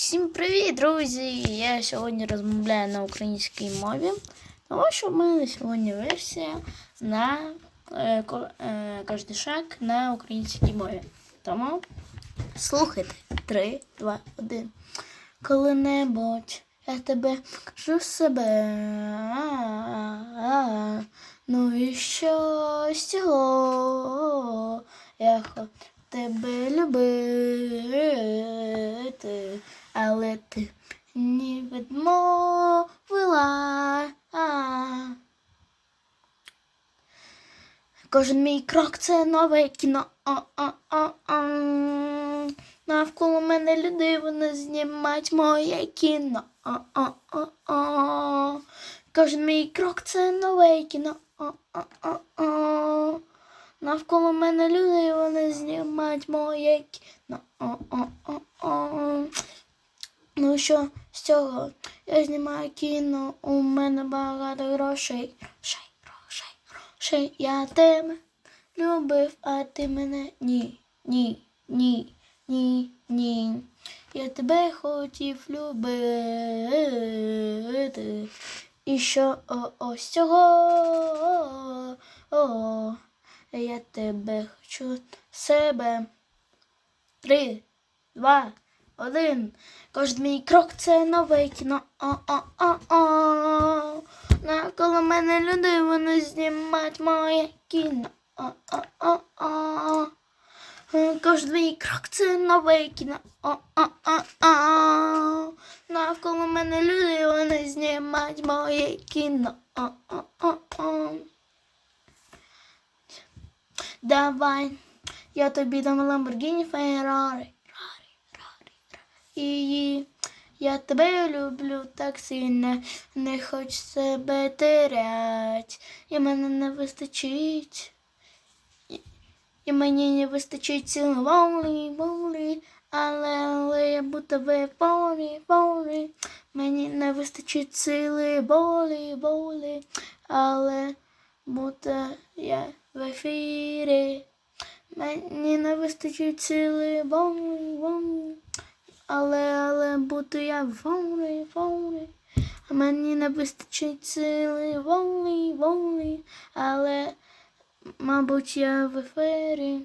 Всім привіт, друзі! Я сьогодні розмовляю на українській мові, тому що в мене сьогодні версія на е, е, кожний шаг на українській мові. Тому слухайте. Три, два, один. Коли-небудь я тебе покажу себе. Ну і що з цього? Я тебе любити, але ти не відмовила. Кожен мій крок це нове кіно. Навколо мене люди, вони знімають моє кіно. Кожен мій крок це нове кіно. О-о-о-о. Навколо мене люди, вони знімають моє кіно. Ну що з цього? Я знімаю кіно, у мене багато грошей. Грошей, грошей, грошей. Я тебе любив, а ти мене ні, ні, ні, ні, ні. Я тебе хотів любити. І що о, ось цього? О, я тебе хочу себе. Три, два, один. Кожен мій крок це нове кіно. О-о-о-о. Навколо мене люди, вони знімають моє кіно. О-о-о-о. Кожен мій крок це нове кіно. О-о-о-о. Навколо мене люди, вони знімають моє кіно. О-о-о-о. Давай, я тобі дам Lamborghini Ferrari. І я тебе люблю так сильно, не хочу себе терять. І мене не вистачить. І- мені не вистачить сил волі, але, але я буду тебе волі, волі. Мені не вистачить сили волі, волі, але буде я в ефірі. Мені не вистачить сили волі, волі. Але, але буду я волі, волі. А мені не вистачить сили волі, волі. Але, мабуть, я в ефірі.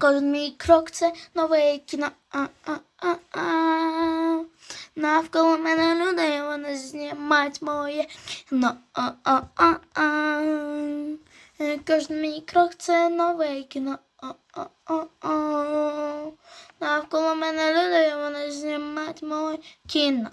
Кожен мій крок це нове кіно. А-а-а-а. Навколо мене люди, вони знімають моє но А-а-а-а. Е, Кожен мій крок це нове кіно. О-о-о-о. Навколо мене люди, вони знімають моє кіно.